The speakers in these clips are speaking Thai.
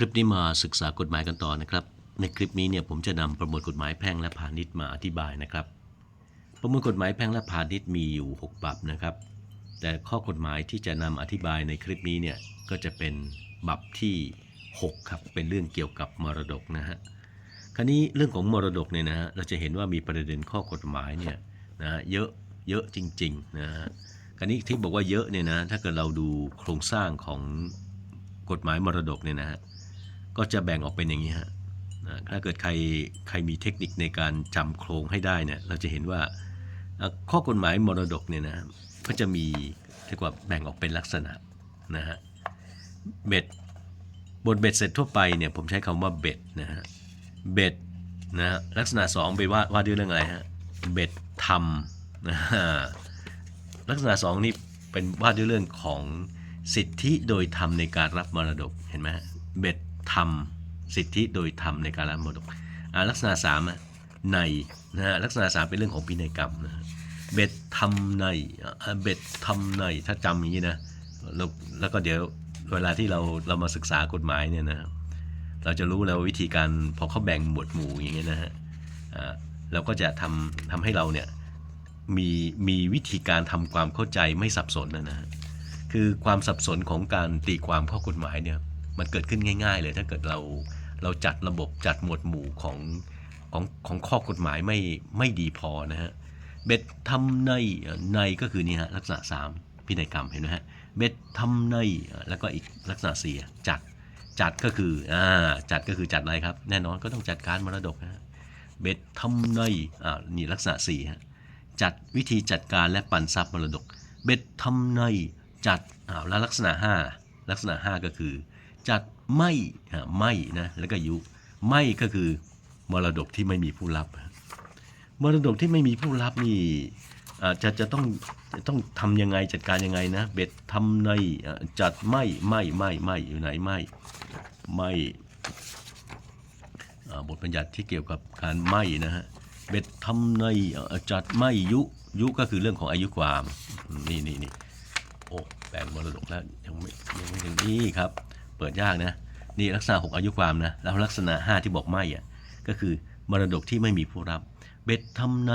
ลิปนี้มาศึกษากฎหมายกันต่อนะครับ ในคลิปนี้เนี่ยผมจะนำประมวลกฎหมายแพ่งและพาณิชย์มาอธิบายนะครับ ประมวลกฎหมายแพ่งและพาณิชย์มีอยู่ 6บับนะครับ แต่ข้อกฎหมายที่จะนำอธิบายในคลิปนี้เนี่ยก็จะเป็นบับที่ 6 ครับเป็นเรื่องเกี่ยวกับมรดกนะฮะคราวนี้เรื่องของมรดกเนี่ยนะฮะเราจะเห็นว่ามีประเด็นข้อกฎหมายเนี่ยนะฮะเยอะเยอะจริงๆนะฮะคราวนี้ที่บอกว่าเยอะเนี่ยนะถ้าเกิดเราดูโครงสร้างของกฎหมายมรดกเนี่ยนะฮะ ก็จะแบ่งออกเป็นอย่างนี้ฮะถ้าเกิดใครใครมีเทคนิคในการจำโครงให้ได้เนี่ยเราจะเห็นว่าข้อกฎหมายมรดกเนี่ยนะก็จะมีเรียกว่าแบ่งออกเป็นลักษณะนะฮะเบ็ดบนเบ็ดเสร็จทั่วไปเนี่ยผมใช้คำว่าเบ็ดนะฮะเบ็ดนะฮะลักษณะสองไปว่าว่าด้วยเรื่องอะไรฮะเบ็ดทำนะฮะลักษณะสองนี่เป็นว่าด้วยเรื่องของสิทธิโดยธรรมในการรับมรดกเห็นไหมเบ็ด ทำสิทธิโดยธรรมในการรับมรดกลักษณะสามในนะฮะลักษณะสามเป็นเรื่องของพินัยกรรมนะเบ็ดทำในเบ็ดทำในถ้าจำอย่างนี้นะแล้วแล้วก็เดี๋ยวเวลาที่เราเรามาศึกษากฎหมายเนี่ยนะเราจะรู้แล้ววิธีการพอเขาแบ่งหมวดหมู่อย่างเงี้ยนะฮะเราก็จะทำทำให้เราเนี่ยมีมีวิธีการทำความเข้าใจไม่สับสนนะนะฮะคือความสับสนของการตีความข้อกฎหมายเนี่ย มันเกิดขึ้นง่าย ๆ เลยถ้าเกิดเราเราจัดระบบจัดหมวดหมู่ของของของข้อกฎหมายไม่ไม่ดีพอนะฮะเบ็ดทำในในก็คือนี่ฮะลักษณะสามพินัยกรรมเห็นไหมฮะเบ็ดทำในแล้วก็อีกลักษณะสี่จัดจัดก็คืออ่าจัดก็คือจัดอะไรครับ แน่นอนก็ต้องจัดการมรดกนะฮะเบ็ดทำในอ่านี่ลักษณะสี่ฮะจัดวิธีจัดการและปันทรัพย์มรดก เบ็ดทำในจัดอ่าแล้วลักษณะห้าลักษณะห้าก็คือ จัดไม่ไม่นะแล้วก็ยุไม่ก็คือมรดกที่ไม่มีผู้รับ มรดกที่ไม่มีผู้รับนี่จะจะต้องจะต้องทำยังไงจัดการยังไงนะ เบ็ดทำในจัดไม่ไม่ไม่ไม่อยู่ไหนไม่ไม่บทบัญญัติที่เกี่ยวกับการไม่นะฮะเบ็ดทำในจัดไม่ยุยุก็คือเรื่องของอายุความนี่นี่นี่โอ้แบ่งมรดกแล้วยังไม่ยังไม่ถึงนี่ครับ เปิดยากนะ นี่ลักษณะ 6 อายุความนะ แล้วลักษณะ 5 ที่บอกไม่อะก็คือมรดกที่ไม่มีผู้รับ เบ็ดทำใน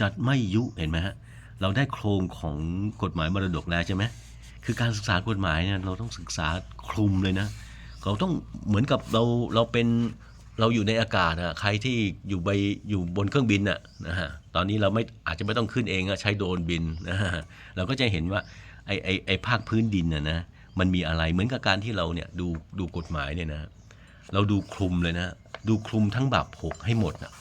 จัดไม่ยุเห็นไหมฮะเราได้โครงของกฎหมายมรดกแล้วใช่ไหมคือการศึกษากฎหมายเนี่ยเราต้องศึกษาคลุมเลยนะเราต้องเหมือนกับเราเราเป็นเราอยู่ในอากาศอะใครที่อยู่ใบอยู่บนเครื่องบินอะนะฮะตอนนี้เราไม่อาจจะไม่ต้องขึ้นเองอะใช้โดรนบินนะฮะเราก็จะเห็นว่าไอไอไอภาคพื้นดินนะนะ มันมีอะไรเหมือนกับการที่เราเนี่ยดูดูกฎหมายเนี่ยนะเราดูคลุมเลยนะดูคลุมทั้งบับหกให้หมดอะ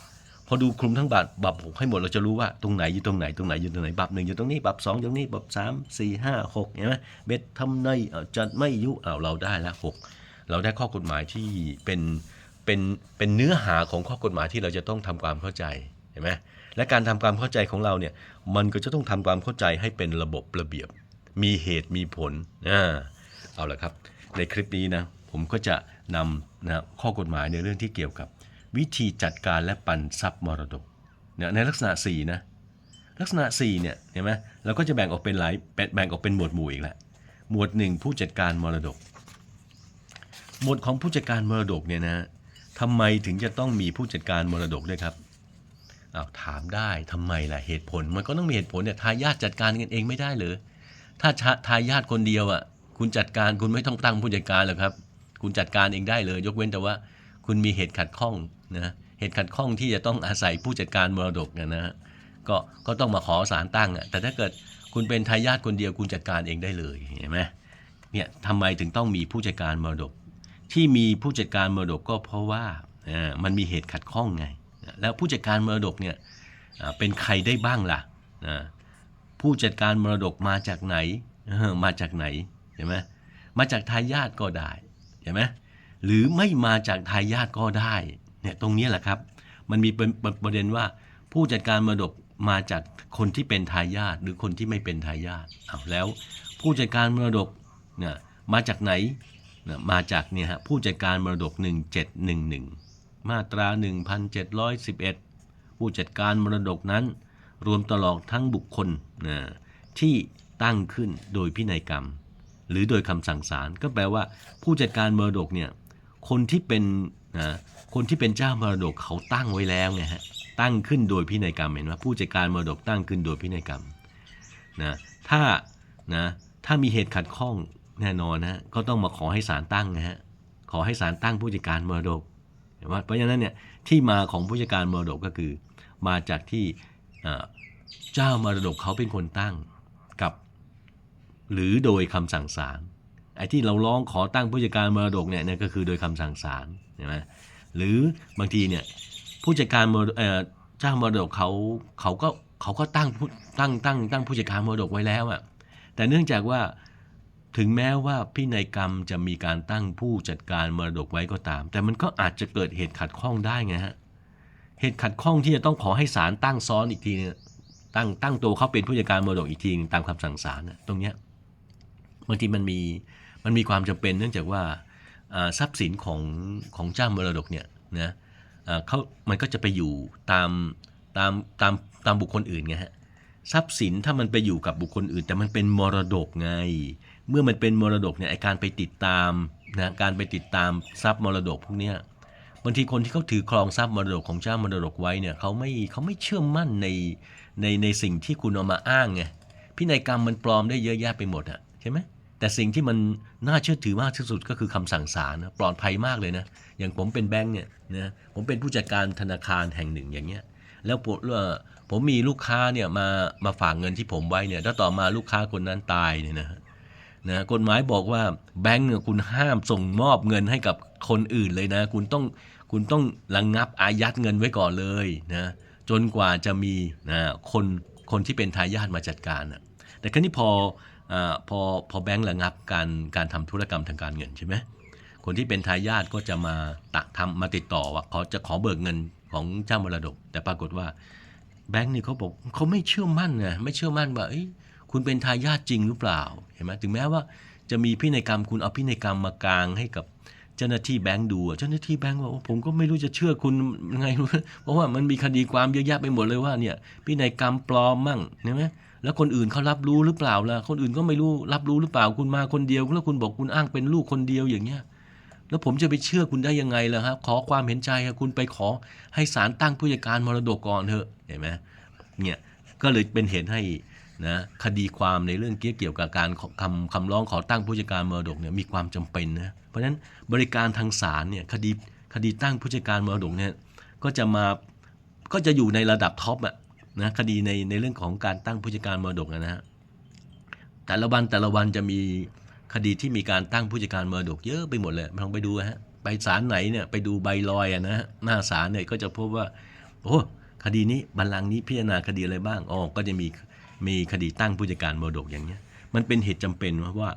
พอดูคลุมทั้งบับบับหกให้หมดเราจะรู้ว่าตรงไหนอยู่ตรงไหนตรงไหนอยู่ตรงไหนบับหนึ่งอยู่ตรงนี้บับสองอยู่ตรงนี้บับสามสี่ห้าหกเห็นไหมเบ็ดทำในจัดไม่ยุเอาเราได้ละหกเราได้ข้อกฎหมายที่เป็นเป็นเป็นเนื้อหาของข้อกฎหมายที่เราจะต้องทำความเข้าใจเห็นไหมและการทำความเข้าใจของเราเนี่ยมันก็จะต้องทำความเข้าใจให้เป็นระบบระเบียบ มีเหตุมีผลอ่า เอาละครับ ในคลิปนี้นะผมก็จะนำนะข้อกฎหมายในเรื่องที่เกี่ยวกับ วิธีจัดการและปันทรัพย์มรดกเนี่ยในลักษณะ4นะลักษณะ4เนี่ยเห็นไหมเราก็จะแบ่งออกเป็นหลายแบ่งออกเป็นหมวดหมู่อีกแล้วหมวด 1 ผู้จัดการมรดก หมวดของผู้จัดการมรดกเนี่ยนะทำไมถึงจะต้องมีผู้จัดการมรดกด้วยครับอ้าวถามได้ทำไมล่ะเหตุผลมันก็ต้องมีเหตุผลเนี่ยทายาทจัดการกันเองไม่ได้เลยถ้าทายาทคนเดียวอะ คุณจัดการคุณไม่ต้องตั้งผู้จัดการหรอกครับ คุณจัดการเองได้เลย ยกเว้นแต่ว่าคุณมีเหตุขัดข้องนะเหตุขัดข้องที่จะต้องอาศัยผู้จัดการมรดกนะนะฮะก็ก็ต้องมาขอศาลตั้งอะแต่ถ้าเกิดคุณเป็นทายาทคนเดียวคุณจัดการเองได้เลยเห็นไหมเนี่ยทำไมถึงต้องมีผู้จัดการมรดก ที่มีผู้จัดการมรดกก็เพราะว่าอ่ามันมีเหตุขัดข้องไง แล้วผู้จัดการมรดกเนี่ยเป็นใครได้บ้างล่ะอ่าผู้จัดการมรดกมาจากไหนมาจากไหน เห็นไหมมาจากทายาทก็ได้เห็นไหมหรือไม่มาจากทายาทก็ได้เนี่ยตรงนี้แหละครับ มันมีเป็นเป็นประเด็นว่า ผู้จัดการมรดกมาจากคนที่เป็นทายาทหรือคนที่ไม่เป็นทายาทเอาแล้วผู้จัดการมรดกเนี่ยมาจากไหนนะมาจากเนี่ยฮะผู้จัดการมรดก 1711 มาตรา 1711 ผู้จัดการมรดกนั้น รวมตลอดทั้งบุคคลนะที่ตั้งขึ้นโดยพินัยกรรม หรือโดยคำสั่งศาลก็แปลว่า ผู้จัดการมรดกเนี่ยคนที่เป็นนะคนที่เป็นเจ้ามรดกเขาตั้งไว้แล้วไงฮะตั้งขึ้นโดยพินัยกรรมเห็นว่าผู้จัดการมรดกตั้งขึ้นโดยพินัยกรรมนะถ้านะถ้ามีเหตุขัดข้องแน่นอนนะก็ต้องมาขอให้ศาลตั้งนะฮะขอให้ศาลตั้งผู้จัดการมรดกเห็นไหมเพราะฉะนั้นเนี่ยที่มาของผู้จัดการมรดกก็คือ มาจากที่เจ้ามรดกเขาเป็นคนตั้งกับ หรือโดยคำสั่งศาลไอ้ที่เราร้องขอตั้งผู้จัดการมรดกเนี่ยเนี่ยก็คือโดยคำสั่งศาลใช่ไหมหรือบางทีเนี่ยผู้จัดการมรดกเออเจ้ามรดกเขาเขาก็เขาก็ตั้งตั้งตั้งตั้งผู้จัดการมรดกไว้แล้วอะแต่เนื่องจากว่าถึงแม้ว่าพินัยกรรมจะมีการตั้งผู้จัดการมรดกไว้ก็ตาม แต่มันก็อาจจะเกิดเหตุขัดข้องได้ไงฮะเหตุขัดข้องที่จะต้องขอให้ศาลตั้งซ้อนอีกทีเนี่ยตั้งตั้งตัวเขาเป็นผู้จัดการมรดกอีกทีหนึ่งตามคำสั่งศาลตรงเนี้ย บางทีมันมีมันมีความจำเป็นเนื่องจากว่าทรัพย์สินของของเจ้ามรดกเนี่ยนะเขามันก็จะไปอยู่ตามตามตามตามบุคคลอื่นไงฮะทรัพย์สินถ้ามันไปอยู่กับบุคคลอื่น แต่มันเป็นมรดกไง เมื่อมันเป็นมรดกเนี่ยไอการไปติดตามนะการไปติดตามทรัพย์มรดกพวกเนี้ยบางทีคนที่เขาถือครองทรัพย์มรดกของเจ้ามรดกไว้เนี่ยเขาไม่เขาไม่เชื่อมั่นในในในสิ่งที่คุณเอามาอ้างไงพินัยกรรมมันปลอมได้เยอะแยะไปหมดอะใช่ไหม แต่สิ่งที่มันน่าเชื่อถือมากที่สุดก็คือคำสั่งศาลนะปลอดภัยมากเลยนะ อย่างผมเป็นแบงค์เนี่ยนะผมเป็นผู้จัดการธนาคารแห่งหนึ่งอย่างเงี้ยแล้วผมผมมีลูกค้าเนี่ยมามาฝากเงินที่ผมไว้เนี่ยแล้วต่อมาลูกค้าคนนั้นตายเนี่ยนะนะกฎหมายบอกว่าแบงก์เนี่ยคุณห้ามส่งมอบเงินให้กับคนอื่นเลยนะ คุณต้องคุณต้องระงงับอายัดเงินไว้ก่อนเลยนะจนกว่าจะมีนะคนคนที่เป็นทายาทมาจัดการนะแต่ครั้นี้พอ อพอพอแบงก์ระงับการการทำธุรกรรมทางการเงินใช่ไหมคนที่เป็นทายาทก็จะมาตักทำมาติดต่อว่าเขาจะขอเบิกเงินของเจ้ามรดก แต่ปรากฏว่าแบงก์นี่เขาบอกเขาไม่เชื่อมั่นไงไม่เชื่อมั่นว่าคุณเป็นทายาทจริงหรือเปล่าเห็นไหมถึงแม้ว่าจะมีพินัยกรรมคุณเอาพินัยกรรมมากางให้กับ เจ้าหน้าที่แบงก์ดูเจ้าหน้าที่แบงก์บอกว่าผมก็ไม่รู้จะเชื่อคุณยังไงเพราะว่ามันมีคดีความเยอะแยะไปหมดเลยว่าเนี่ยพินัยกรรมปลอมมั่งเห็นไหมแล้วคนอื่นเขารับรู้หรือเปล่าล่ะคนอื่นก็ไม่รู้รับรู้หรือเปล่าคุณมาคนเดียวแล้วคุณบอกคุณอ้างเป็นลูกคนเดียวอย่างเงี้ยแล้วผมจะไปเชื่อคุณได้ยังไงล่ะครับขอความเห็นใจครับคุณไปขอให้ศาลตั้งผู้จัดการมรดกก่อนเถอะเห็นไหมเนี่ยก็เลยเป็นเหตุให้ นะคดีความในเรื่องเกี่ยวกับการคำคำร้องขอตั้งผู้จัดการมรดกเนี่ยมีความจำเป็นนะเพราะฉะนั้นบริการทางศาลเนี่ยคดีคดีตั้งผู้จัดการมรดกเนี่ยก็จะมาก็จะอยู่ในระดับท็อปอะนะคดีในในเรื่องของการตั้งผู้จัดการมรดกนะฮะแต่ละวันแต่ละวันจะมีคดีที่มีการตั้งผู้จัดการมรดกเยอะไปหมดเลยลองไปดูฮะไปศาลไหนเนี่ยไปดูใบลอยอะนะฮะหน้าศาลเนี่ยก็จะพบว่าโอ้คดีนี้บัลลังก์นี้พิจารณาคดีอะไรบ้างอ๋อก็จะมี มีคดีตั้งผู้จัดการมรดกอย่างเงี้ยมันเป็นเหตุจำเป็นว่าว่า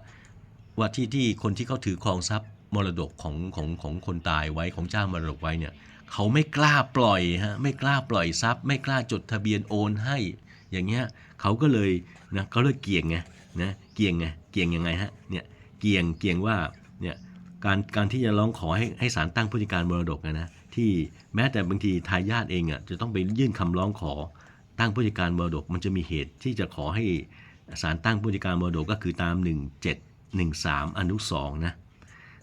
ว่าที่ที่คนที่เขาถือครองทรัพย์มรดกของของของคนตายไว้ของเจ้ามรดกไว้เนี่ยเขาไม่กล้าปล่อยฮะไม่กล้าปล่อยทรัพย์ ไม่กล้าจดทะเบียนโอนให้ อย่างเงี้ยเขาก็เลยนะเขาเลยเกี่ยงไงนะเกี่ยงไงเกี่ยงยังไงฮะเนี่ยเกี่ยงเกี่ยงว่าเนี่ยการการที่จะร้องขอให้ให้ศาลตั้งผู้จัดการมรดกนะที่แม้แต่บางทีทายาทเองอะจะต้องไปยื่นคำร้องขอ ตั้งผู้จัดการมรดก มันจะมีเหตุที่จะขอให้ศาลตั้งผู้จัดการมรดกก็คือตาม 1713 อนุ2นะ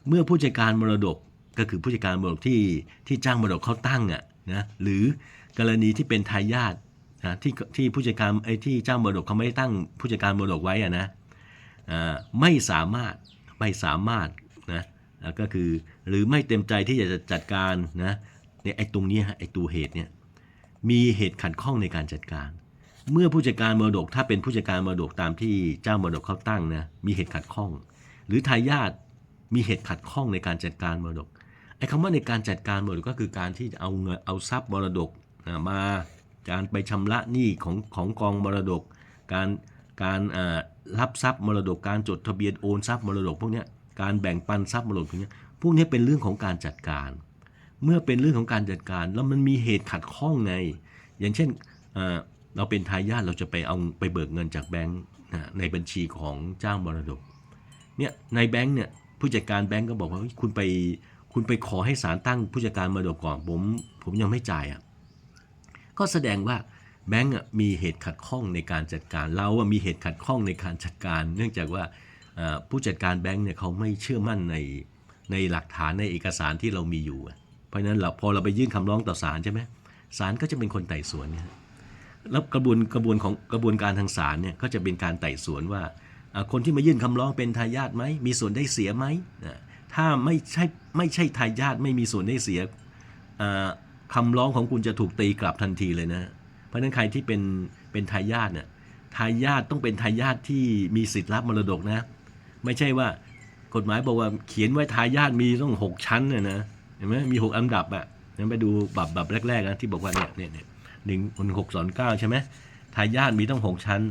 เมื่อผู้จัดการมรดกก็คือผู้จัดการมรดกที่ที่จ้างมรดกเขาตั้งอะนะหรือกรณีที่เป็นทายาทนะที่ที่ผู้จัดการไอ้ที่เจ้ามรดกเขาไม่ได้ตั้งผู้จัดการมรดกไว้อะนะไม่สามารถไม่สามารถนะก็คือหรือไม่เต็มใจที่จะจัดการนะเนี่ยไอ้ตรงนี้ฮะไอ้ตัวเหตุเนี่ย มีเหตุขัดข้องในการจัดการ เมื่อผู้จัดการมรดกถ้าเป็นผู้จัดการมรดกตามที่เจ้ามรดกเขาตั้งนะมีเหตุขัดข้อง หรือทายาทมีเหตุขัดข้องในการจัดการมรดกไอ้คำว่าในการจัดการมรดกก็คือการที่เอาเงินเอาทรัพย์มรดกมาการไปชำระหนี้ของของกองมรดก การการรับทรัพย์มรดกการจดทะเบียนโอนทรัพย์มรดกพวกนี้การแบ่งปันทรัพย์มรดกพวกนี้พวกนี้เป็นเรื่องของการจัดการ เมื่อเป็นเรื่องของการจัดการแล้วมันมีเหตุขัดข้องไง อย่างเช่นเราเป็นทายาทเราจะไปเอาไปเบิกเงินจากแบงก์ในบัญชีของเจ้ามรดกเนี่ยในแบงค์เนี่ยผู้จัดการแบงค์ก็บอกว่าคุณไปคุณไปขอให้ศาลตั้งผู้จัดการมรดกก่อนผมผมยังไม่จ่ายอะก็แสดงว่าแบงก์มีเหตุขัดข้องในการจัดการเราอะมีเหตุขัดข้องในการจัดการ เนื่องจากว่าผู้จัดการแบงค์เนี่ยเขาไม่เชื่อมั่นในในหลักฐานในเอกสารที่เรามีอยู่ ราะนั้นเราพอเราไปยื่นคำร้องต่อศาลใช่ไหมศาลก็จะเป็นคนไต่สวนเนี่ยแล้วกระบวนกระบวนของกระบวนการทางศาลเนี่ยก็จะเป็นการไต่สวนว่าคนที่มายื่นคำร้องเป็นทายาทไหมมีส่วนได้เสียไหมถ้าไม่ใช่ไม่ใช่ทายาทไม่มีส่วนได้เสียคำร้องของคุณจะถูกตีกลับทันทีเลยนะ เพราะนั้นใครที่เป็นเป็นทายาทเนี่ยทายาทต้องเป็นทายาทที่มีสิทธิ์รับมรดกนะ ไม่ใช่ว่ากฎหมายบอกว่าเขียนไว้ทายาทมีต้องหกชั้นน่ะนะ เห็นไหมมีหกอันดับอะงั้นไปดูบับบับแรกๆนะที่บอกว่าเนี่ยเนี่ยเนี่ยหนึ่งคนหกสอนเก้าใช่ไหมทายาทมีต้องหกชั้น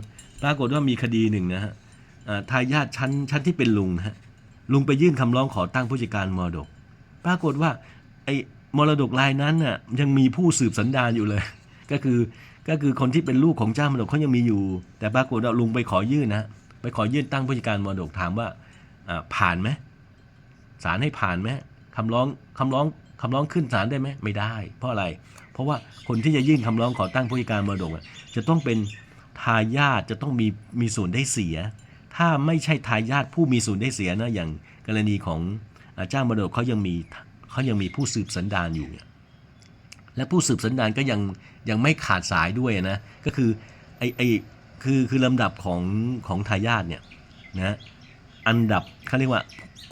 ปรากฏว่ามีคดีหนึ่งนะฮะทายาทชั้นชั้นที่เป็นลุงนะฮะลุงไปยื่นคำร้องขอตั้งผู้จัดการมรดก ปรากฏว่าไอ้มรดกรายนั้นน่ะยังมีผู้สืบสันดานอยู่เลย ก็คือก็คือคนที่เป็นลูกของเจ้ามรดกเขายังมีอยู่ แต่ปรากฏว่าลุงไปขอยื่นนะไปขอยื่นตั้งผู้จัดการมรดกถามว่าผ่านไหมศาลให้ผ่านไหม คำร้องคำร้องคำร้องขึ้นศาลได้ไหมไม่ได้ เพราะอะไร เพราะว่าคนที่จะยื่นคำร้องขอตั้งผู้จัดการมรดกจะต้องเป็นทายาทจะต้องมีมีส่วนได้เสีย ถ้าไม่ใช่ทายาทผู้มีส่วนได้เสียนะอย่างกรณีของอ่าเจ้ามรดกเขายังมีเขายังมีผู้สืบสันดานอยู่เนี่ยและผู้สืบสันดานก็ยังยังไม่ขาดสายด้วยนะก็คือไอไอคือคือลำดับของของทายาทเนี่ยนะอันดับเขาเรียกว่า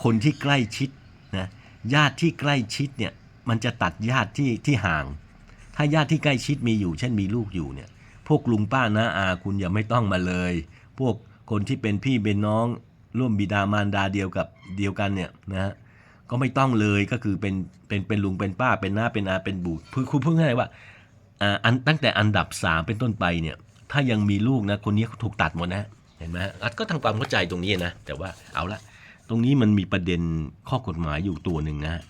คนที่ใกล้ชิดนะ ญาติที่ใกล้ชิดเนี่ยมันจะตัดญาติที่ที่ห่าง ถ้าญาติที่ใกล้ชิดมีอยู่ เช่นมีลูกอยู่เนี่ย พวกลุงป้าน้าอาคุณอย่าไม่ต้องมาเลย พวกคนที่เป็นพี่เป็นน้องร่วมบิดามารดาเดียวกับเดียวกันเนี่ยนะฮะก็ไม่ต้องเลยก็คือเป็นเป็นเป็นลุงเป็นป้าเป็นหน้าเป็นอาเป็นบุตรคือคุณเพิ่งให้ว่าอ่าอันตั้งแต่อันดับสามเป็นต้นไปเนี่ย ถ้ายังมีลูกนะคนนี้ถูกตัดหมดนะเห็นไหมอะก็ทำความเข้าใจตรงนี้นะ แต่ว่าเอาละ ตรงนี้มันมีประเด็นข้อกฎหมายอยู่ตัวหนึ่งนะ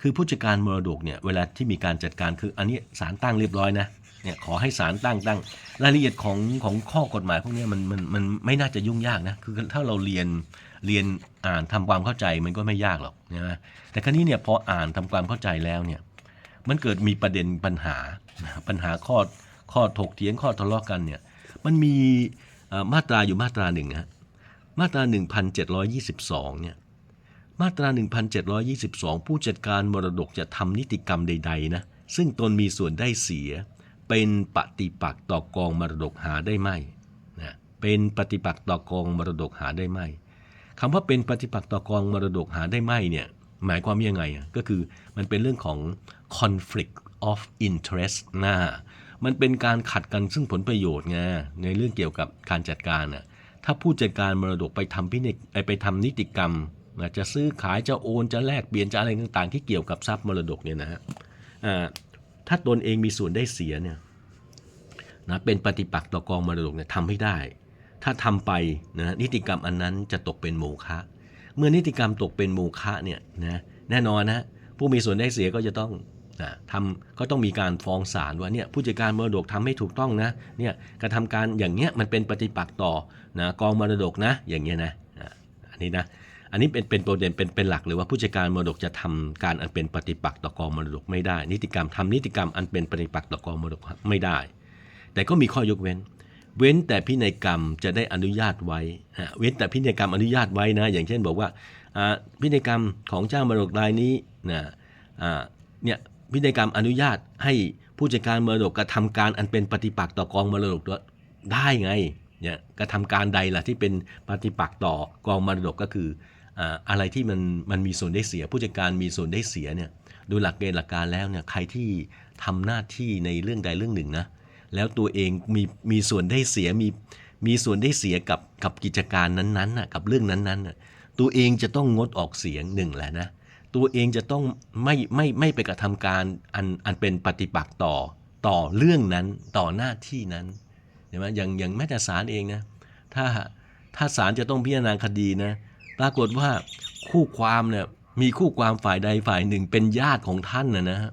คือผู้จัดการมรดกเนี่ยเวลาที่มีการจัดการคืออันนี้ศาลตั้งเรียบร้อยนะเนี่ยขอให้ศาลตั้งตั้งรายละเอียดของของข้อกฎหมายพวกนี้มันมันมันไม่น่าจะยุ่งยากนะคือถ้าเราเรียนเรียนอ่านทำความเข้าใจมันก็ไม่ยากหรอกนะแต่ครั้นี้เนี่ยพออ่านทำความเข้าใจแล้วเนี่ยมันเกิดมีประเด็นปัญหาปัญหาข้อข้อถกเถียงข้อทะเลาะกันเนี่ยมันมีมาตราอยู่มาตราหนึ่งฮะ มาตรา 1722 เนี่ย มาตรา 1722 ผู้จัดการมรดกจะทำนิติกรรมใด ๆ นะ ซึ่งตนมีส่วนได้เสีย เป็นปฏิปักษ์ต่อกองมรดกหาได้ไหมนะเป็นปฏิปักษ์ต่อกองมรดกหาได้ไหมคำว่าเป็นปฏิปักษ์ต่อกองมรดกหาได้ไหมเนี่ยหมายความยังไงอะก็คือมันเป็นเรื่องของ conflict of interest นะมันเป็นการขัดกันซึ่งผลประโยชน์ไงในเรื่องเกี่ยวกับการจัดการน่ะ ถ้าผู้จัดการมรดกไปทำพินัยไปทำนิติกรรมนะจะซื้อขายจะโอนจะแลกเปลี่ยนจะอะไรต่างๆ ที่เกี่ยวกับทรัพย์มรดกเนี่ยนะฮะถ้าตนเองมีส่วนได้เสียเนี่ยนะเป็นปฏิปักษ์ต่อกองมรดกเนี่ยทำให้ได้ ถ้าทำไปนะนิติกรรมอันนั้นจะตกเป็นโมฆะเมื่อนิติกรรมตกเป็นโมฆะเนี่ยนะแน่นอนนะผู้มีส่วนได้เสียก็จะต้อง นะทำก็ต้องมีการฟ้องศาลว่าเนี่ยผู้จัดการมรดกทำไม่ถูกต้องนะเนี่ยกระทำการอย่างเงี้ยมันเป็นปฏิปักษ์ต่อนะกองมรดกนะอย่างเงี้ยนะอันนี้นะอันนี้เป็นเป็นประเด็นเป็นเป็นหลักเลยว่าผู้จัดการมรดกจะทำการอันเป็นปฏิปักษ์ต่อกองมรดกไม่ได้ นิติกรรมทำนิติกรรมอันเป็นปฏิปักษ์ต่อกองมรดกไม่ได้ แต่ก็มีข้อยกเว้น เว้นแต่พินัยกรรมจะได้อนุญาตไว้เว้นแต่พินัยกรรมอนุญาตไว้นะอย่างเช่นบอกว่าพินัยกรรมของเจ้ามรดกรายนี้นะเนี่ย พินัยกรรมอนุญาตให้ผู้จัดการมรดกกระทำการอันเป็นปฏิปักษ์ต่อกองมรดกได้ไงเนี่ยกระทำการใดล่ะที่เป็นปฏิปักษ์ต่อกองมรดกก็คืออะไรที่มันมันมีส่วนได้เสีย ผู้จัดการมีส่วนได้เสียเนี่ยโดยหลักเกณฑ์หลักการแล้วเนี่ยใครที่ทำหน้าที่ในเรื่องใดเรื่องหนึ่งนะแล้วตัวเองมีมีส่วนได้เสียมีมีส่วนได้เสียกับกับกิจการนั้นๆน่ะกับเรื่องนั้นๆน่ะตัวเองจะต้องงดออกเสียงหนึ่งแหละนะ ตัวเองจะต้องไม่ไม่ไม่ไปกระทำการอันอันเป็นปฏิปักษ์ต่อต่อเรื่องนั้นต่อหน้าที่นั้นเห็นไหมอย่างอย่างแม้แต่ศาลเองนะถ้าถ้าศาลจะต้องพิจารณาคดีนะปรากฏว่าคู่ความเนี่ยมีคู่ความฝ่ายใดฝ่ายหนึ่งเป็นญาติของท่านนะนะ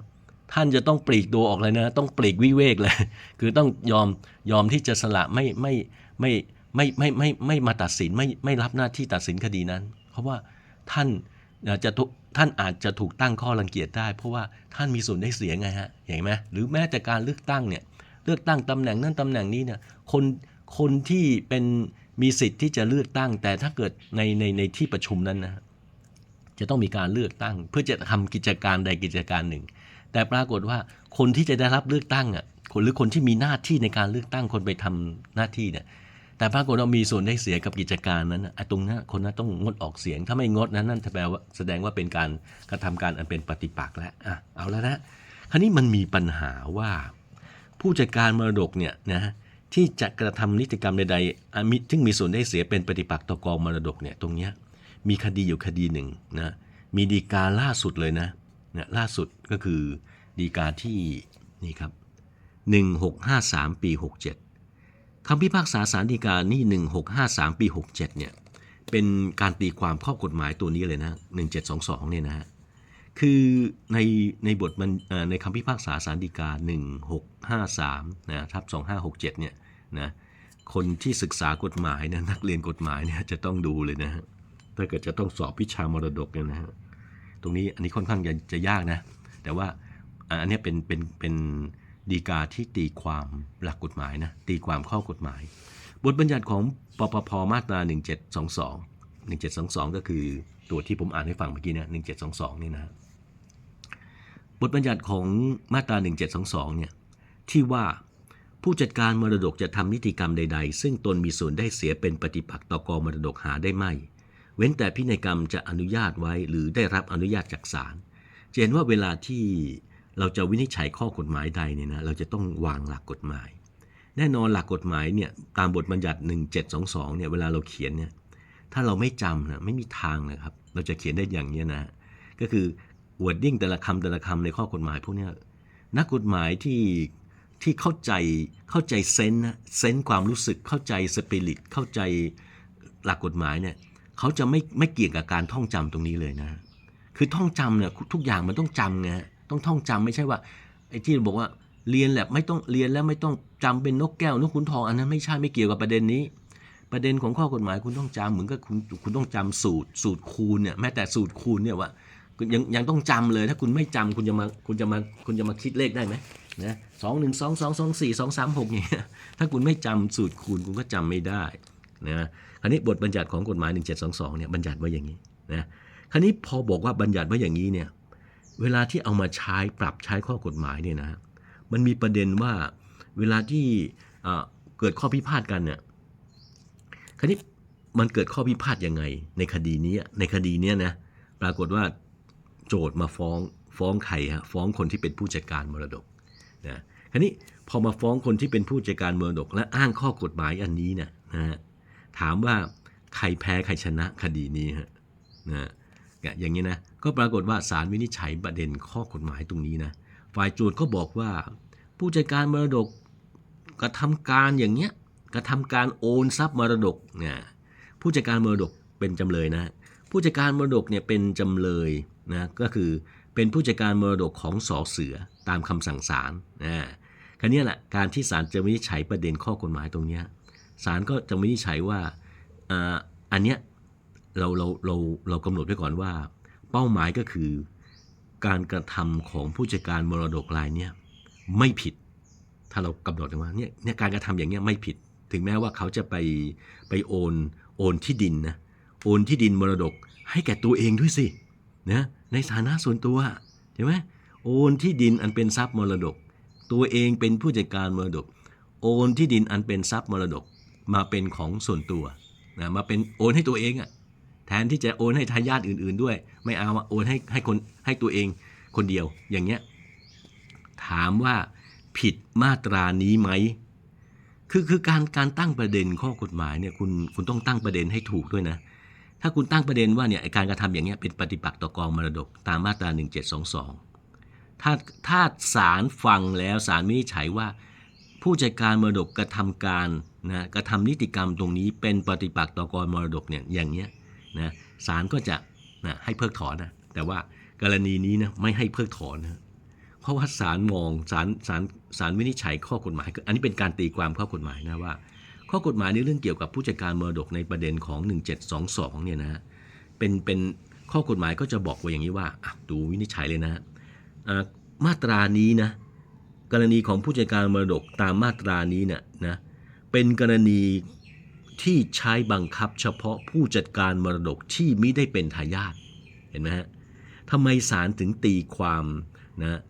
ท่านจะต้องปลีกตัวออกเลยนะ ต้องปลีกวิเวกเลย คือต้องยอมยอมที่จะสละไม่ไม่ไม่ไม่ไม่ไม่ไม่มาตัดสินไม่ไม่รับหน้าที่ตัดสินคดีนั้น เพราะว่าท่านจะถูก ท่านอาจจะถูกตั้งข้อรังเกียจได้ เพราะว่าท่านมีส่วนได้เสียไงฮะเห็นไหมหรือแม้แต่การเลือกตั้งเนี่ยเลือกตั้งตำแหน่งนั้นตำแหน่งนี้เนี่ยคนคนที่เป็นมีสิทธิ์ที่จะเลือกตั้ง แต่ถ้าเกิดในในในที่ประชุมนั้นนะจะต้องมีการเลือกตั้ง เพื่อจะทำกิจการใดกิจการหนึ่ง แต่ปรากฏว่าคนที่จะได้รับเลือกตั้งอะคนหรือคนที่มีหน้าที่ในการเลือกตั้งคนไปทำหน้าที่เนี่ย แต่ปรากฏว่ามีส่วนได้เสียกับกิจการนั้นไอ้ตรงนั้นคนนั้นต้องงดออกเสียง ถ้าไม่งดนั้นนั่นแปลว่าแสดงว่าเป็นการกระทำการอันเป็นปฏิปักษ์แล้วอะเอาแล้วนะคราวนี้มันมีปัญหาว่า ผู้จัดการมรดกเนี่ยนะที่จะกระทำนิติกรรมใดๆมิซึ่งมีส่วนได้เสียเป็นปฏิปักษ์ต่อกองมรดกเนี่ยตรงเนี้ยมีคดีอยู่คดีหนึ่งนะมีดีกาล่าสุดเลยนะนะล่าสุดก็คือดีกาที่นี่ครับ1653 ปี 67 คำพิพากษาสารดีกานี่ 1653 ปี 67 เนี่ย เป็นการตีความข้อกฎหมายตัวนี้เลยนะ 1722 เนี่ยนะฮะ คือในในบทมันในคำพิพากษาสารดีกา 1653 นะทับ 2567 เนี่ยนะ คนที่ศึกษากฎหมายนะนักเรียนกฎหมายเนี่ยจะต้องดูเลยนะฮะ ถ้าเกิดจะต้องสอบวิชามรดกเนี่ยนะฮะ ตรงนี้อันนี้ค่อนข้างจะจะยากนะ แต่ว่าอันนี้เป็นเป็นเป็น ดีกาที่ตีความหลักกฎหมายนะตีความข้อกฎหมาย บทบัญญัติของปปพมาตรา 1722 1722 ก็คือตัวที่ผมอ่านให้ฟังเมื่อกี้เนี่ย1722 นี่นะบทบัญญัติของมาตรา 1722 เนี่ยที่ว่าผู้จัดการมรดกจะทำนิติกรรมใด ๆ ซึ่งตนมีส่วนได้เสียเป็นปฏิปักษ์ต่อกองมรดกหาได้ไม่ เว้นแต่พินัยกรรมจะอนุญาตไว้หรือได้รับอนุญาตจากศาลเห็นว่าเวลาที่ เราจะวินิจฉัยข้อกฎหมายใดเนี่ยนะเราจะต้องวางหลักกฎหมาย แน่นอนหลักกฎหมายเนี่ยตามบทบัญญัติ 1722เนี่ยเวลาเราเขียนเนี่ยถ้าเราไม่จำนะไม่มีทางนะครับ เราจะเขียนได้อย่างนี้นะก็คือ wording แต่ละคำแต่ละคำในข้อกฎหมายพวกนี้นักกฎหมายที่ที่เข้าใจเข้าใจเซนนะเซนความรู้สึกเข้าใจสปิริตเข้าใจหลักกฎหมายเนี่ยเขาจะไม่ไม่เกี่ยงกับการท่องจำตรงนี้เลยนะ คือท่องจำเนี่ยทุกอย่างมันต้องจำไงฮะ ต้องท่องจำไม่ใช่ว่าไอ้ที่บอกว่าเรียนแหละไม่ต้องเรียนแล้วไม่ต้องจำเป็นนกแก้วนกขุนทองอันนั้นไม่ใช่ไม่เกี่ยวกับประเด็นนี้ ประเด็นของข้อกฎหมายคุณต้องจำเหมือนกับคุณคุณต้องจำสูตรสูตรคูณเนี่ยแม้แต่สูตรคูณเนี่ยว่ายังยังต้องจำเลยถ้าคุณไม่จำคุณจะมาคุณจะมาคุณจะมาคิดเลขได้ไหมนะสองหนึ่งสองสองสองสี่สองสามหกอย่างเงี้ยถ้าคุณไม่จำสูตรคูณคุณก็จำไม่ได้นะคราวนี้บทบัญญัติของกฎหมาย 1722เนี่ยบัญญัติไว้อย่างนี้นะคราวนี้พอบอกว่าบัญญัติไว้อย่างนี้เนี่ย เวลาที่เอามาใช้ปรับใช้ข้อกฎหมายเนี่ยนะ มันมีประเด็นว่าเวลาที่เกิดข้อพิพาทกันเนี่ยคราวนี้มันเกิดข้อพิพาทยังไง ในคดีนี้ในคดีเนี้ยนะปรากฏว่าโจทย์มาฟ้องฟ้องใครฮะฟ้องคนที่เป็นผู้จัดการมรดกนะคราวนี้พอมาฟ้องคนที่เป็นผู้จัดการมรดก และอ้างข้อกฎหมายอันนี้เนี่ยนะฮะถามว่าใครแพ้ใครชนะคดีนี้ฮะนะอย่างนี้นะ ก็ปรากฏว่าศาลวินิจฉัยประเด็นข้อกฎหมายตรงนี้นะฝ่ายโจทย์ก็บอกว่า ผู้จัดการมรดกกระทำการอย่างเงี้ยกระทำการโอนทรัพย์มรดกเนี่ยผู้จัดการมรดกเป็นจำเลยนะผู้จัดการมรดกเนี่ยเป็นจำเลยนะก็คือเป็นผู้จัดการมรดกของสอเสือตามคำสั่งศาลนะคราวเนี้แหละการที่ศาลจะวินิจฉัยประเด็นข้อกฎหมายตรงเนี้ยศาลก็จะวินิจฉัยว่าอ่าอันเนี้ยเราเราเราเรากำหนดไว้ก่อนว่า เป้าหมายก็คือ การกระทำของผู้จัดการมรดกรายเนี้ยไม่ผิด ถ้าเรากำหนดว่าเนี่ยเนี่ยการกระทำอย่างเงี้ยไม่ผิด ถึงแม้ว่าเขาจะไปไปโอนโอนที่ดินนะโอนที่ดินมรดกให้แก่ตัวเองด้วยสินะในฐานะส่วนตัวใช่ไหมโอนที่ดินอันเป็นทรัพย์มรดก ตัวเองเป็นผู้จัดการมรดก โอนที่ดินอันเป็นทรัพย์มรดกมาเป็นของส่วนตัวนะมาเป็นโอนให้ตัวเองอะ แทนที่จะโอนให้ทายาทอื่น ๆ ด้วย ไม่เอาโอนให้ให้คนให้ตัวเองคนเดียวอย่างเงี้ยถามว่าผิดมาตรานี้ไหมคือคือการการตั้งประเด็นข้อกฎหมายเนี่ยคุณคุณต้องตั้งประเด็นให้ถูกด้วยนะ ถ้าคุณตั้งประเด็นว่าเนี่ยการกระทำอย่างเงี้ยเป็นปฏิปักษ์ต่อกองมรดกตามมาตรา 1722 ถ้าถ้าศาลฟังแล้วศาลวินิจฉัยว่า ผู้จัดการมรดกกระทำการนะกระทำนิติกรรมตรงนี้เป็นปฏิปักษ์ต่อกองมรดกเนี่ยอย่างเงี้ย นะศาลก็จะนะให้เพิกถอนนะแต่ว่ากรณีนี้นะไม่ให้เพิกถอนนะเพราะว่าศาลมองศาลศาลศาลวินิจฉัยข้อกฎหมาย อันนี้เป็นการตีความข้อกฎหมายนะว่า ข้อกฎหมายในเรื่องเกี่ยวกับผู้จัดการมรดกในประเด็นของ 1722เนี่ยนะเป็นเป็นข้อกฎหมายก็จะบอกไว้อย่างนี้ว่าดูวินิจฉัยเลยนะมาตรานี้นะกรณีของผู้จัดการมรดกตามมาตรานี้เนี่ยนะเป็นกรณี ที่ใช้บังคับเฉพาะผู้จัดการมรดกที่มิได้เป็นทายาทเห็นไหมฮะทำไมศาลถึงตีความนะ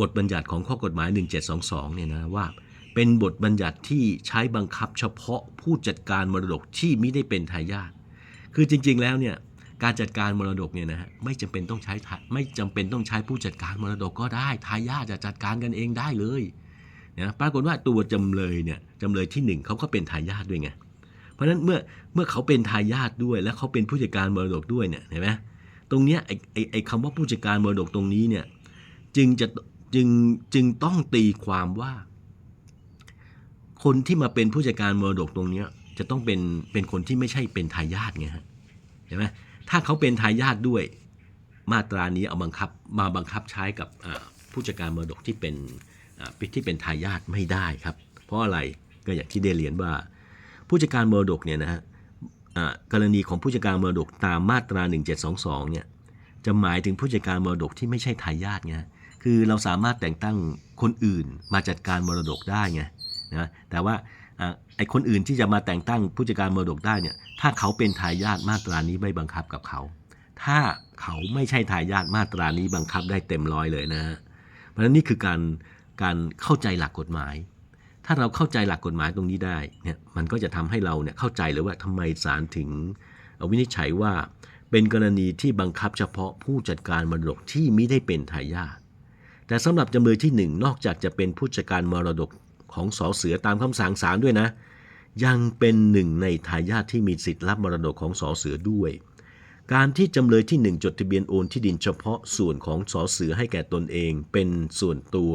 บทบัญญัติของข้อกฎหมาย 1722เนี่ยนะว่าเป็นบทบัญญัติที่ใช้บังคับเฉพาะผู้จัดการมรดกที่ไม่ได้เป็นทายาทคือจริง ๆ แล้วเนี่ยการจัดการมรดกเนี่ยนะฮะไม่จำเป็นต้องใช้ไม่จำเป็นต้องใช้ผู้จัดการมรดกก็ได้ทายาทจะจัดการกันเองได้เลย นะปรากฏว่าตัวจำเลยเนี่ยจำเลยที่หนึ่งเขาก็เป็นทายาทด้วยไงเพราะฉะนั้นเมื่อเมื่อเขาเป็นทายาทด้วย และเขาเป็นผู้จัดการมรดกด้วยเนี่ยเห็นไหมตรงเนี้ยไอ้ไอ้ไอคำว่าผู้จัดการมรดกตรงนี้เนี่ยจึงจะจึงจึงต้องตีความว่า คนที่มาเป็นผู้จัดการมรดกตรงเนี้ยจะต้องเป็นเป็นคนที่ไม่ใช่เป็นทายาทไงฮะเห็นไหมถ้าเขาเป็นทายาทด้วยมาตรานี้เอาบังคับมาบังคับใช้กับผู้จัดการมรดกที่เป็น ที่เป็นทายาทไม่ได้ครับ เพราะอะไรก็อย่างที่ได้เรียนว่า ผู้จัดการมรดกเนี่ยนะฮะกรณีของผู้จัดการมรดกตามมาตรา 1722เนี่ยจะหมายถึงผู้จัดการมรดกที่ไม่ใช่ทายาทไงคือเราสามารถแต่งตั้งคนอื่นมาจัดการมรดกได้ไงนะแต่ว่าอไอ้คนอื่นที่จะมาแต่งตั้งผู้จัดการมรดกได้เนี่ยถ้าเขาเป็นทายาทมาตรานี้ไม่บังคับกับเขา ถ้าเขาไม่ใช่ทายาทมาตรานี้บังคับได้เต็มร้อยเลยนะฮะเพราะฉะนั้นนี่คือการ การเข้าใจหลักกฎหมาย ถ้าเราเข้าใจหลักกฎหมายตรงนี้ได้เนี่ยมันก็จะทำให้เราเนี่ยเข้าใจเลยว่าทำไมศาลถึงวินิจฉัยว่าเป็นกรณีที่บังคับเฉพาะผู้จัดการมรดกที่มิได้เป็นทายาทแต่สำหรับจำเลยที่หนึ่งนอกจากจะเป็นผู้จัดการมรดกของสอเสือตามคำสั่งศาลด้วยนะ ยังเป็นหนึ่งในทายาทที่มีสิทธิ์รับมรดกของสอเสือด้วย การที่จำเลยที่หนึ่งจดทะเบียนโอนที่ดินเฉพาะส่วนของสอเสือให้แก่ตนเองเป็นส่วนตัว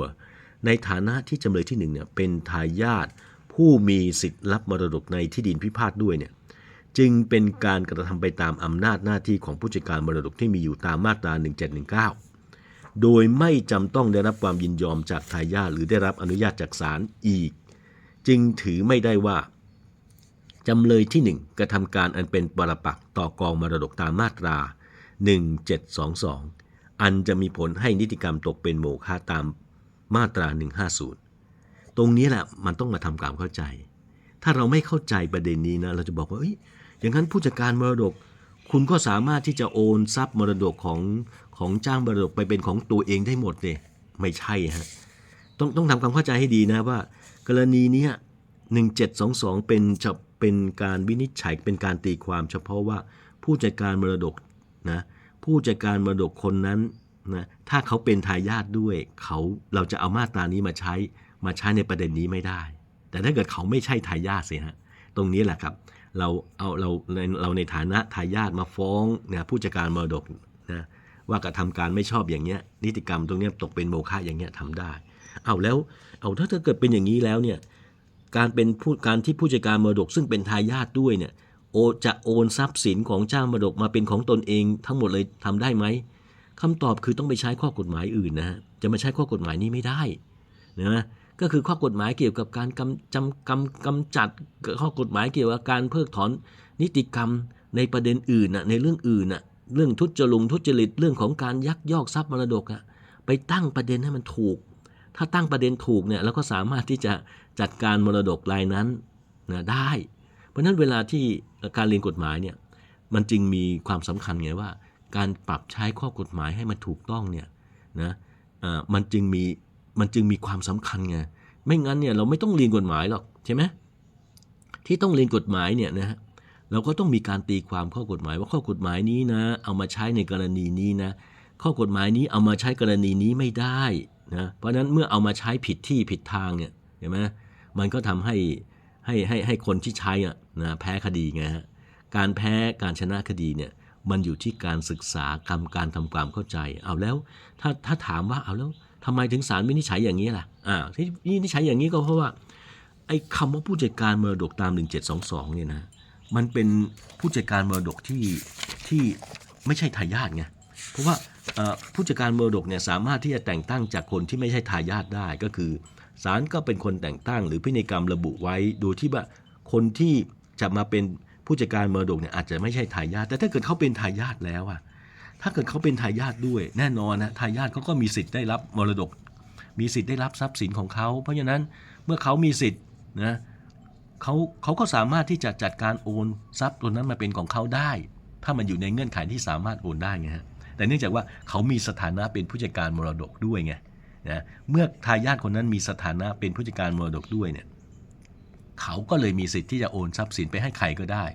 ในฐานะที่จำเลยที่หนึ่งเนี่ยเป็นทายาทผู้มีสิทธิ์รับมรดกในที่ดินพิพาทด้วยเนี่ยจึงเป็นการกระทำไปตามอำนาจหน้าที่ของผู้จัดการมรดกที่มีอยู่ตามมาตรา 1719 โดยไม่จำต้องได้รับความยินยอมจากทายาทหรือได้รับอนุญาตจากศาลอีก จึงถือไม่ได้ว่าจำเลยที่หนึ่งกระทำการอันเป็นปรปักษ์ต่อกองมรดกตามมาตรา 1722 อันจะมีผลให้นิติกรรมตกเป็นโมฆะตาม มาตรา 150 ตรงนี้แหละมันต้องมาทำความเข้าใจ ถ้าเราไม่เข้าใจประเด็นนี้นะเราจะบอกว่าอย่างนั้นผู้จัดการมรดก คุณก็สามารถที่จะโอนทรัพย์มรดกของของจ้างมรดกไปเป็นของตัวเองได้หมดเลยไม่ใช่ฮะต้องต้องทำความเข้าใจให้ดีนะว่า กรณีนี้1722 เป็นจะเป็นการวินิจฉัยเป็นการตีความเฉพาะว่าผู้จัดการมรดกนะผู้จัดการมรดกคนนั้น นะถ้าเขาเป็นทายาทด้วยเขาเราจะเอามาตรานี้มาใช้มาใช้ในประเด็นนี้ไม่ได้ แต่ถ้าเกิดเขาไม่ใช่ทายาทสิฮะตรงนี้แหละครับ เราเอาเราเราในฐานะทายาทมาฟ้องนะผู้จัดการมรดกนะว่ากระทำการไม่ชอบอย่างเงี้ยนิติกรรมตรงเนี้ยตกเป็นโมฆะอย่างเงี้ยทำได้ เอาแล้วเอาถ้าเกิดเป็นอย่างนี้แล้วเนี่ยการเป็นผู้การที่ผู้จัดการมรดกซึ่งเป็นทายาทด้วยเนี่ยโอจะโอนทรัพย์สินของเจ้ามรดกมาเป็นของตนเองทั้งหมดเลยทำได้ไหม คำตอบคือต้องไปใช้ข้อกฎหมายอื่นนะฮะจะมาใช้ข้อกฎหมายนี้ไม่ได้นะก็คือข้อกฎหมายเกี่ยวกับการกำจำกำกำจัดข้อกฎหมายเกี่ยวกับการเพิกถอนนิติกรรมในประเด็นอื่นน่ะในเรื่องอื่นน่ะเรื่องทุจริตทุจริตเรื่องของการยักยอกทรัพย์มรดกอะไปตั้งประเด็นให้มันถูก ถ้าตั้งประเด็นถูกเนี่ยเราก็สามารถที่จะจัดการมรดกรายนั้นนะได้ เพราะฉะนั้นเวลาที่การเรียนกฎหมายเนี่ยมันจึงมีความสำคัญไงว่า การปรับใช้ข้อกฎหมายให้มันถูกต้องเนี่ยนะมันจึงมีมันจึงมีความสำคัญไงไม่งั้นเนี่ยเราไม่ต้องเรียนกฎหมายหรอกใช่ไหมที่ต้องเรียนกฎหมายเนี่ยนะฮะเราก็ต้องมีการตีความข้อกฎหมายว่าข้อกฎหมายนี้นะ เอามาใช้ในกรณีนี้นะข้อกฎหมายนี้เอามาใช้กรณีนี้ไม่ได้นะเพราะนั้นเมื่อเอามาใช้ผิดที่ผิดทางเนี่ยเห็นไหมมันก็ทำให้ให้ให้ให้คนที่ใช้อะนะแพ้คดีไงฮะการแพ้การชนะคดีเนี่ย มันอยู่ที่การศึกษากรรมการทำความเข้าใจ เอาแล้ว ถ้าถ้าถามว่าเอาแล้วทำไมถึงศาลวินิจฉัยอย่างนี้ล่ะอ่าที่วินิจฉัยอย่างนี้ก็เพราะว่าไอ้คำว่าผู้จัดการมรดกตาม 1722เนี่ยนะมันเป็นผู้จัดการมรดกที่ที่ไม่ใช่ทายาทไงเพราะว่าผู้จัดการมรดกเนี่ยสามารถที่จะแต่งตั้งจากคนที่ไม่ใช่ทายาทได้ก็คือศาลก็เป็นคนแต่งตั้ง หรือพินัยกรรมระบุไว้โดยที่ว่าคนที่จะมาเป็น ผู้จัดการมรดกเนี่ยอาจจะไม่ใช่ทายาทแต่ถ้าเกิดเขาเป็นทายาทแล้วอะถ้าเกิดเขาเป็นทายาทด้วย แน่นอนนะทายาทเขาก็มีสิทธิ์ได้รับมรดก มีสิทธิ์ได้รับทรัพย์สินของเขา เพราะฉะนั้นเมื่อเขามีสิทธิ์นะเขาเขาก็สามารถที่จะจัดการโอนทรัพย์ตัวนั้นมาเป็นของเขาได้ ถ้ามันอยู่ในเงื่อนไขที่สามารถโอนได้ไงฮะแต่เนื่องจากว่าเขามีสถานะเป็นผู้จัดการมรดกด้วยไงนะเมื่อทายาทคนนั้นมีสถานะเป็นผู้จัดการมรดกด้วยเนี่ยเขาก็เลยมีสิทธิ์ที่จะโอนทรัพย์สินไปให้ใครก็ได้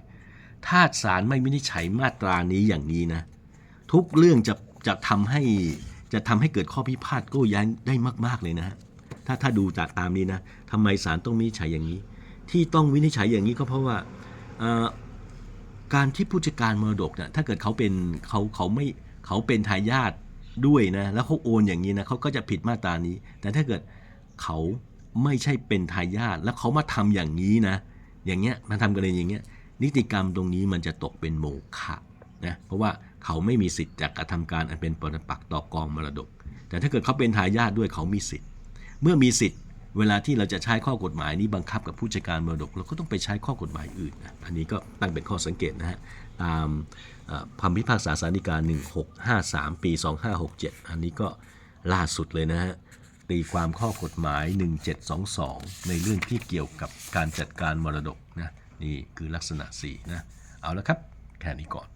ถ้าศาลไม่วินิจฉัยมาตรานี้อย่างนี้นะ ทุกเรื่องจะจะทำให้จะทำให้เกิดข้อพิพาทโต้แย้งได้มาก ๆ เลยนะถ้าถ้าดูจากตามนี้นะทำไมศาลต้องวินิจฉัยอย่างนี้ ที่ต้องวินิจฉัยอย่างนี้ก็เพราะว่าการที่ผู้จัดการมรดกเนี่ยถ้าเกิดเขาเป็นเขาเขาไม่เขาเป็นทายาทด้วยนะแล้วเขาโอนอย่างนี้นะเขาก็จะผิดมาตรานี้ แต่ถ้าเกิดเขาไม่ใช่เป็นทายาทแล้วเขามาทำอย่างนี้นะ อย่างเงี้ยมาทำกันเลยอย่างเงี้ย นิติกรรมตรงนี้มันจะตกเป็นโมฆะนะเพราะว่าเขาไม่มีสิทธิ์จากการทำการอันเป็นปรปักษ์ต่อกองมรดก แต่ถ้าเกิดเขาเป็นทายาทด้วยเขามีสิทธิ์ เมื่อมีสิทธิ์ เวลาที่เราจะใช้ข้อกฎหมายนี้บังคับกับผู้จัดการมรดก เราก็ต้องไปใช้ข้อกฎหมายอื่นนะอันนี้ก็ตั้งเป็นข้อสังเกตนะฮะตามคำพิพากษาสารฎีกา 1653 ปี 2567 อันนี้ก็ล่าสุดเลยนะฮะตีความข้อกฎหมาย 1722 ในเรื่องที่เกี่ยวกับการจัดการมรดกนะ นี่คือลักษณะ 4 นะ เอาละครับ แค่นี้ก่อน